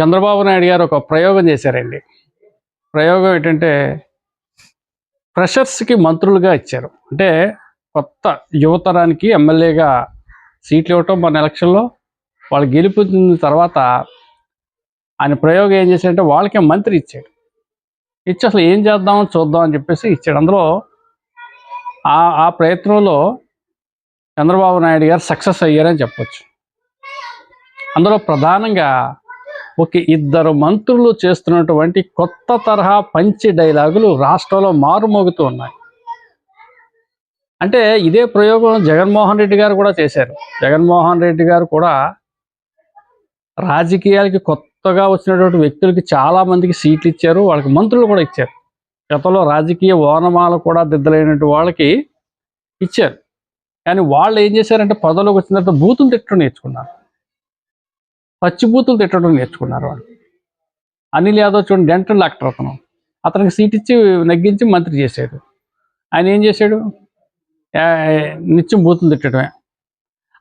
చంద్రబాబు నాయుడు గారు ఒక ప్రయోగం చేశారండి. ప్రయోగం ఏంటంటే ఫ్రెషర్స్కి మంత్రులుగా ఇచ్చారు. అంటే కొత్త యువతరానికి ఎమ్మెల్యేగా సీట్లు ఇవ్వటం మన ఎలక్షన్లో వాళ్ళు గెలిపిన తర్వాత ఆయన ప్రయోగం ఏం చేశాడంటే వాళ్ళకే మంత్రి ఇచ్చాడు. ఇచ్చి అసలు ఏం చేద్దామని చూద్దాం అని చెప్పేసి ఇచ్చాడు. అందులో ఆ ఆ ప్రయత్నంలో చంద్రబాబు నాయుడు గారు సక్సెస్ అయ్యారని చెప్పొచ్చు. అందులో ప్రధానంగా ఒక ఇద్దరు మంత్రులు చేస్తున్నటువంటి కొత్త తరహా పంచి డైలాగులు రాష్ట్రంలో మారుమోగుతూ ఉన్నాయి. అంటే ఇదే ప్రయోగం జగన్మోహన్ రెడ్డి గారు కూడా చేశారు. జగన్మోహన్ రెడ్డి గారు కూడా రాజకీయాలకి కొత్తగా వచ్చినటువంటి వ్యక్తులకి చాలా మందికి సీట్లు ఇచ్చారు వాళ్ళకి మంత్రులు కూడా ఇచ్చారు. గతంలో రాజకీయ ఓనమాలు కూడా దిద్దలేనటువంటి వాళ్ళకి ఇచ్చారు. కానీ వాళ్ళు ఏం చేశారంటే పదవిలోకి వచ్చిన తర్వాత బూతులు తిట్టడం నేర్చుకున్నారు. పచ్చి బూతులు తిట్టడం నేర్చుకున్నారు వాళ్ళు. అనిల్ యాదవ్ చూడండి డెంటల్ డాక్టర్ అతను. అతనికి సీట్ ఇచ్చి నగ్గించి మంత్రి చేశాడు. ఆయన ఏం చేశాడు? నిత్యం బూతులు తిట్టడమే.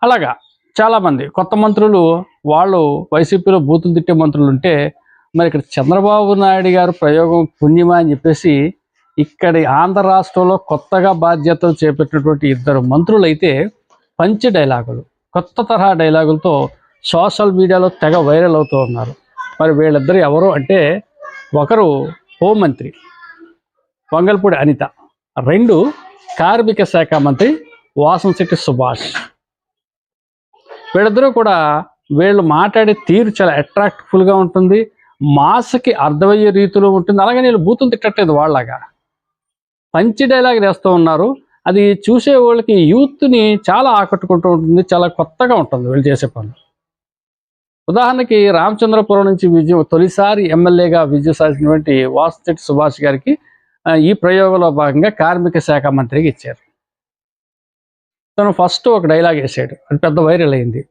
అలాగా చాలామంది కొత్త మంత్రులు వాళ్ళు వైసీపీలో బూతులు తిట్టే మంత్రులు ఉంటే మరి ఇక్కడ చంద్రబాబు నాయుడు గారు ప్రయోగం పుణ్యమా అని చెప్పేసి ఇక్కడి ఆంధ్ర రాష్ట్రంలో కొత్తగా బాధ్యతలు చేపట్టినటువంటి ఇద్దరు మంత్రులు అయితే పంచి డైలాగులు కొత్త తరహా డైలాగులతో సోషల్ మీడియాలో తెగ వైరల్ అవుతూ ఉన్నారు. మరి వీళ్ళిద్దరు ఎవరు అంటే ఒకరు హోంమంత్రి వంగల్పూడి అనిత రెండు కార్మిక శాఖ మంత్రి వాసంశెట్టి సుభాష్. వీళ్ళిద్దరూ కూడా వీళ్ళు మాట్లాడే తీరు చాలా అట్రాక్టిఫుల్గా ఉంటుంది మాసకి అర్థమయ్యే రీతిలో ఉంటుంది అలాగే వీళ్ళు బూతులు తిట్టట్లేదు వాళ్ళగా పంచి డైలాగ్ వేస్తూ ఉన్నారు. అది చూసే వాళ్ళకి యూత్ని చాలా ఆకట్టుకుంటూ ఉంటుంది చాలా కొత్తగా ఉంటుంది వీళ్ళు చేసే పనులు. ఉదాహరణకి రామచంద్రపురం నుంచి విజయం తొలిసారి ఎమ్మెల్యేగా విజయం సాధించినటువంటి వాసుచెట్టి సుభాష్ గారికి ఈ ప్రయోగంలో భాగంగా కార్మిక శాఖ మంత్రికి ఇచ్చారు. తను ఫస్ట్ ఒక డైలాగ్ వేసాడు. అది పెద్ద వైరల్ అయింది.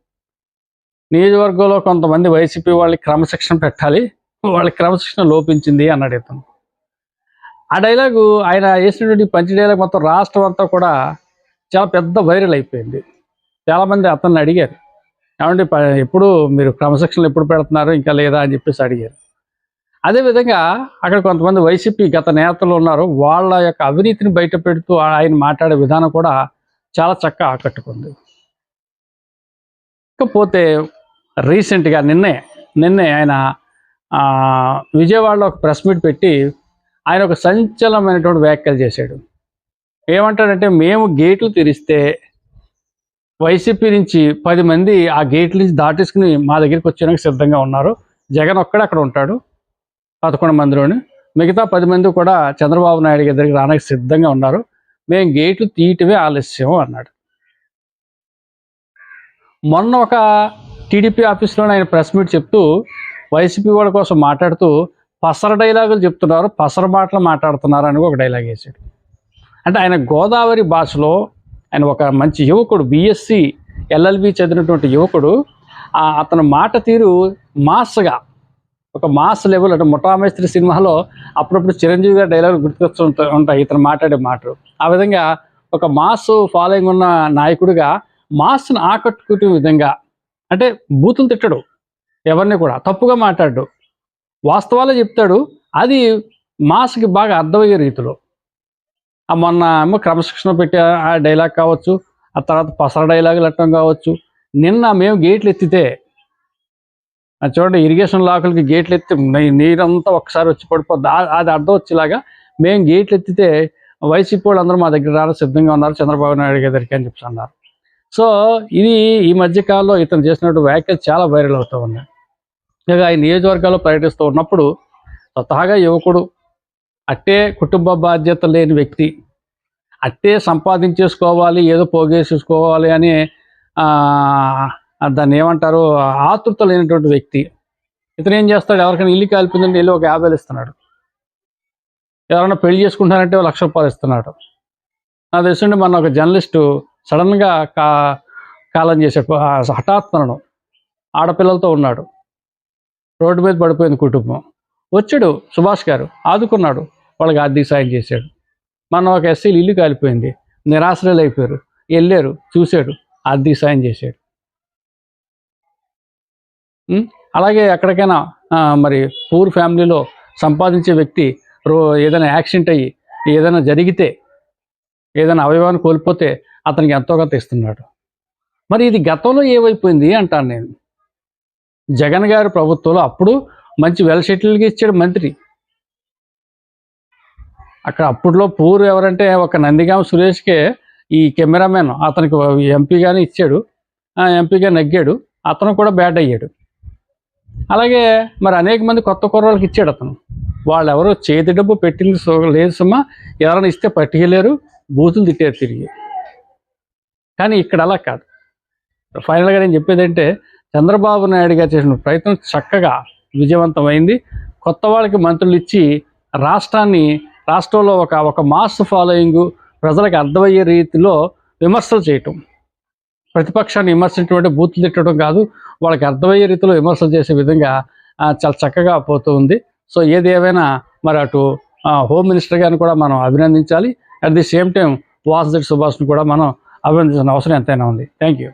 నియోజకవర్గంలో కొంతమంది వైసీపీ వాళ్ళకి క్రమశిక్షణ పెట్టాలి వాళ్ళకి క్రమశిక్షణ లోపించింది అన్నాడు ఇతను. ఆ డైలాగు ఆయన వేసినటువంటి పంచి డైలాగ్ మొత్తం రాష్ట్రం అంతా కూడా చాలా పెద్ద వైరల్ అయిపోయింది. చాలామంది అతన్ని అడిగారు. ఏమంటే ఎప్పుడు మీరు క్రమశిక్షణలు ఎప్పుడు పెడుతున్నారు ఇంకా లేదా అని చెప్పేసి అడిగారు. అదేవిధంగా అక్కడ కొంతమంది వైసీపీ గత నేతలు ఉన్నారు వాళ్ళ యొక్క అవినీతిని బయట పెడుతూ ఆయన మాట్లాడే విధానం కూడా చాలా చక్కగా ఆకట్టుకుంది. ఇకపోతే రీసెంట్గా నిన్నే నిన్నే ఆయన విజయవాడలో ఒక ప్రెస్ మీట్ పెట్టి ఆయన ఒక సంచలనమైనటువంటి వ్యాఖ్యలు చేశాడు. ఏమంటాడంటే మేము గేట్లు తెరిస్తే వైసీపీ నుంచి పది మంది ఆ గేట్ల నుంచి దాటేసుకుని మా దగ్గరికి వచ్చేందుకు సిద్ధంగా ఉన్నారు. జగన్ ఒక్కడే అక్కడ ఉంటాడు. పదకొండు మందిలోని మిగతా పది మంది కూడా చంద్రబాబు నాయుడు దగ్గరికి రానికి సిద్ధంగా ఉన్నారు. మేము గేట్లు తీయటమే ఆలస్యం అన్నాడు. మొన్న ఒక టీడీపీ ఆఫీస్లో ఆయన ప్రెస్ మీట్ చెప్తూ వైసీపీ వాళ్ళ కోసం మాట్లాడుతూ పసర డైలాగులు చెప్తున్నారు పసర మాటలు మాట్లాడుతున్నారు అని ఒక డైలాగ్ వేసాడు అంటే ఆయన గోదావరి భాషలో ఆయన ఒక మంచి యువకుడు బిఎస్సి ఎల్ఎల్బి చదివినటువంటి యువకుడు ఆ అతని మాట తీరు మాస్గా. ఒక మాస్ లెవెల్ అంటే ముఠామేస్త్రి సినిమాలో అప్పుడప్పుడు చిరంజీవి గారి డైలాగ్ గుర్తుకొస్తూ ఉంటాయి ఇతను మాట్లాడే మాటలు. ఆ విధంగా ఒక మాస్ ఫాలోయింగ్ ఉన్న నాయకుడిగా మాస్ను ఆకట్టుకునే విధంగా అంటే బూతులు తిట్టడు ఎవరిని కూడా తప్పుగా మాట్లాడు వాస్తవాలు చెప్తాడు అది మాస్కి బాగా అర్థమయ్యే రీతిలో. మొన్న ఏమో క్రమశిక్షణ పెట్టే ఆ డైలాగ్ కావచ్చు ఆ తర్వాత పసర డైలాగులు అట్టడం కావచ్చు. నిన్న మేము గేట్లు ఎత్తితే ఆ చూడండి ఇరిగేషన్ లాకులకి గేట్లు ఎత్తి నీరంతా ఒకసారి వచ్చి పడిపోద్ది. అది అర్థం వచ్చేలాగా మేము గేట్లు ఎత్తితే వైసీపీ వాళ్ళు అందరూ మా దగ్గర రావడం సిద్ధంగా ఉన్నారు చంద్రబాబు నాయుడు గారికి దగ్గరికి అని చెప్పి అన్నారు. సో ఇది ఈ మధ్య కాలంలో ఇతను చేసినట్టు వ్యాఖ్యలు చాలా వైరల్ అవుతూ ఉన్నాయి. ఇక ఈ నియోజకవర్గాల్లో పర్యటిస్తూ ఉన్నప్పుడు స్వతహాగా యువకుడు అట్టే కుటుంబ బాధ్యత లేని వ్యక్తి అట్టే సంపాదించేసుకోవాలి ఏదో పోగేసేసుకోవాలి అని దాన్ని ఏమంటారు ఆతృత లేనటువంటి వ్యక్తి. ఇతను ఏం చేస్తాడు? ఎవరికైనా ఇల్లు కాలిపోయిందంటే వెళ్ళి ఒక యాభైలు ఇస్తున్నాడు. ఎవరైనా పెళ్ళి చేసుకుంటానంటే లక్ష రూపాయలు ఇస్తున్నాడు. నాకు తెలిసిండి మన ఒక జర్నలిస్టు సడన్గా కా కాలం చేసే ఆ, ఆడపిల్లలతో ఉన్నాడు. రోడ్డు మీద పడిపోయింది కుటుంబం. వచ్చాడు సుభాష్ గారు ఆదుకున్నాడు. వాళ్ళకి ఆర్థిక సాయం చేశాడు. మన ఒక ఎస్సీలు ఇల్లు కాలిపోయింది. నిరాశ్రయులు అయిపోయారు. వెళ్ళారు చూశాడు ఆర్థిక సాయం చేశాడు. అలాగే ఎక్కడికైనా మరి పూర్ ఫ్యామిలీలో సంపాదించే వ్యక్తి రో ఏదైనా యాక్సిడెంట్ అయ్యి ఏదైనా జరిగితే ఏదైనా అవయవాన్ని కోల్పోతే అతనికి ఎంతో కొంత ఇస్తున్నాడు. మరి ఇది గతంలో ఏమైపోయింది అంటాను నేను. జగన్ గారి ప్రభుత్వంలో అప్పుడు మంచి వెల్ సెటిల్గా ఇచ్చాడు మంత్రి. అక్కడ అప్పట్లో పూర్ ఎవరంటే ఒక నందిగామ సురేష్కే ఈ కెమెరామెన్ అతనికి ఎంపీగానే ఇచ్చాడు. ఆ ఎంపీగా నగ్గాడు. అతను కూడా బ్యాట్ అయ్యాడు. అలాగే మరి అనేక మంది కొత్త కుర్రాళ్ళకి ఇచ్చాడు అతను. వాళ్ళు ఎవరో చేతి డబ్బు పెట్టింది లేదు సుమ్మా ఎవరైనా ఇస్తే పట్టుకెళ్ళారు బూతులు తిట్టారు తిరిగి. కానీ ఇక్కడ అలా కాదు. ఫైనల్గా నేను చెప్పేది అంటే చంద్రబాబు నాయుడు గారు చేసిన ప్రయత్నం చక్కగా విజయవంతమైంది. కొత్త వాళ్ళకి మంత్రులు ఇచ్చి రాష్ట్రాన్ని రాష్ట్రంలో ఒక ఒక మాస్ ఫాలోయింగ్ ప్రజలకు అర్థమయ్యే రీతిలో విమర్శలు చేయటం. ప్రతిపక్షాన్ని విమర్శించినటువంటి బూతులు తిట్టడం కాదు వాళ్ళకి అర్థమయ్యే రీతిలో విమర్శలు చేసే విధంగా చాలా చక్కగా పోతూ ఉంది. సో ఏది ఏమైనా మరి అటు హోమ్ మినిస్టర్ గారిని కూడా మనం అభినందించాలి. At the same time Vasudevi సుభాష్ను కూడా మనం అభినందించిన అవసరం ఎంతైనా ఉంది. Thank you